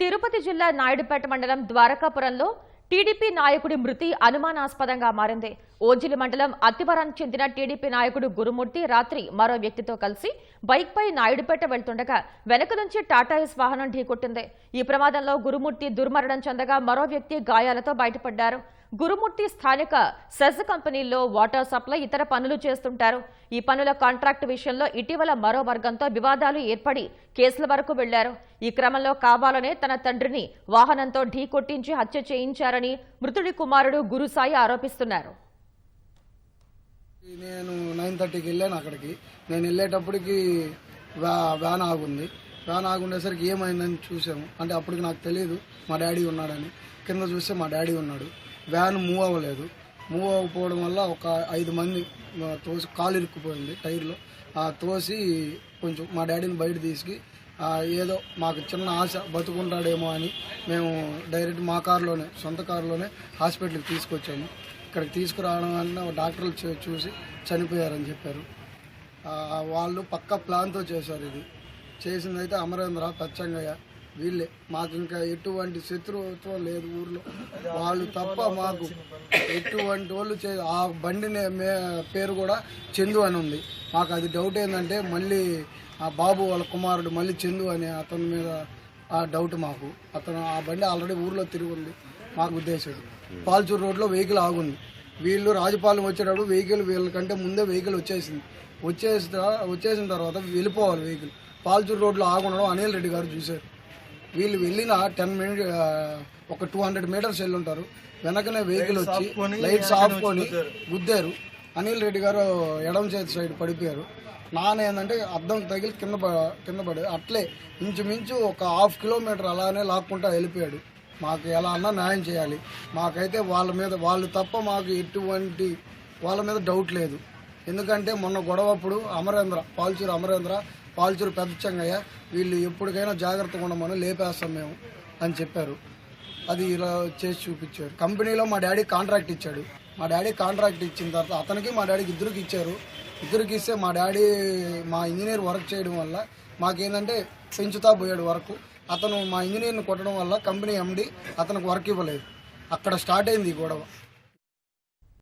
తిరుపతి జిల్లా నాయుడుపేట మండలం ద్వారకాపురంలో టీడీపీ నాయకుడి మృతి అనుమానాస్పదంగా మారింది. ఓజిలి మండలం అత్తివరానికి చెందిన టీడీపీ నాయకుడు గురుమూర్తి రాత్రి మరో వ్యక్తితో కలిసి బైక్పై నాయుడుపేట వెళ్తుండగా వెనక నుంచి టాటాయిస్ వాహనం ఢీకొట్టింది. ఈ ప్రమాదంలో గురుమూర్తి దుర్మరణం చెందగా మరో వ్యక్తి గాయాలతో బయటపడ్డారు. గురుమూర్తి స్థానిక సెజ్ కంపెనీల్లో వాటర్ సప్లై ఇతర పనులు చేస్తుంటారు. ఈ పనుల కాంట్రాక్ట్ విషయంలో ఇటీవల మరో వర్గంతో వివాదాలు ఏర్పడి కేసుల వరకు వెళ్ళారు. ఈ క్రమంలో కావాలనే తన తండ్రిని వాహనంతో ఢీ కొట్టించి హత్య చేయించారని మృతుడి కుమారుడు గురుసాయి ఆరోపిస్తున్నారు. నేను నైన్ థర్టీకి వెళ్ళాను అక్కడికి. నేను వెళ్ళేటప్పటికి వ్యాన్ ఆగుంది. వ్యాన్ ఆగుండేసరికి ఏమైందని చూసాము అంటే అప్పటికి నాకు తెలియదు మా డాడీ ఉన్నాడని. కింద చూస్తే మా డాడీ ఉన్నాడు. వ్యాన్ మూవ్ అవ్వలేదు. మూవ్ అవ్వకపోవడం వల్ల ఒక ఐదు మంది తోసి కాలు ఇరుక్కుపోయింది టైర్లో. ఆ తోసి కొంచెం మా డాడీని బయట తీసుకు ఏదో మాకు చిన్న ఆశ బతుకుంటాడేమో అని మేము డైరెక్ట్ మా కారులోనే సొంత కారులోనే హాస్పిటల్కి తీసుకొచ్చాము. ఇక్కడికి తీసుకురావడం వల్ల డాక్టర్లు చూ- చూసి చనిపోయారని చెప్పారు. వాళ్ళు పక్క ప్లాన్తో చేశారు ఇది. చేసిందైతే అమరేంద్ర పచ్చంగయ్య. వీళ్ళే. మాకు ఇంకా ఎటువంటి శత్రుత్వం లేదు ఊర్లో. వాళ్ళు తప్ప మాకు ఎటువంటి వాళ్ళు చే ఆ బండినే మే- పేరు కూడా చందు అని ఉంది. మాకు అది డౌట్ ఏంటంటే మళ్ళీ ఆ బాబు వాళ్ళ కుమారుడు మళ్ళీ చందు అనే అతని మీద ఆ డౌట్ మాకు. అతను ఆ బండి ఆల్రెడీ ఊర్లో తిరిగి ఉంది. మాకు ఉద్దేశం. పాల్చూరు రోడ్లో వెహికల్ ఆగుంది. వీళ్ళు రాజపాలెం వచ్చేటప్పుడు వెహికల్ వీళ్ళకంటే ముందే వెహికల్ వచ్చేసింది. వచ్చేసి వచ్చేసిన తర్వాత వెళ్ళిపోవాలి వెహికల్ పాల్చూరు రోడ్లో ఆగుండడం అనిల్ రెడ్డి గారు చూశారు. వీళ్ళు వెళ్ళిన టెన్ మినిట్ ఒక టూ హండ్రెడ్ మీటర్స్ వెళ్ళి ఉంటారు వెనకనే వెహికల్ వచ్చి లైట్స్ ఆఫ్ కొని గుద్దారు. అనిల్ రెడ్డి గారు ఎడమ చేతి సైడ్ పడిపోయారు. నాన్న ఏంటంటే అద్దం తగిలి కింద కింద పడి అట్లే ఇంచుమించు ఒక హాఫ్ కిలోమీటర్ అలానే లాక్కుంటా వెళ్ళిపోయాడు. మాకు ఎలా అన్నా న్యాయం చేయాలి. మాకైతే వాళ్ళ మీద వాళ్ళు తప్ప మాకు ఎటువంటి వాళ్ళ మీద డౌట్ లేదు. ఎందుకంటే మొన్న గొడవప్పుడు అమరేంద్ర పాల్చూరు అమరేంద్ర పాల్చూరు పెద్ద చెంగయ్య వీళ్ళు ఎప్పటికైనా జాగ్రత్తగా ఉండమని లేపేస్తాం మేము అని చెప్పారు. అది ఇలా చేసి చూపించారు. కంపెనీలో మా డాడీ కాంట్రాక్ట్ ఇచ్చాడు. మా డాడీ కాంట్రాక్ట్ ఇచ్చిన తర్వాత అతనికి మా డాడీకి ఇద్దరికి ఇచ్చారు. ఇద్దరికి ఇస్తే మా డాడీ మా ఇంజనీర్ వర్క్ చేయడం వల్ల మాకేంటంటే పెంచుతా పోయాడు వర్క్. అతను మా ఇంజనీర్ని కొట్టడం వల్ల కంపెనీ ఎండి అతనికి వర్క్ ఇవ్వలేదు. అక్కడ స్టార్ట్ అయింది ఈ గొడవ.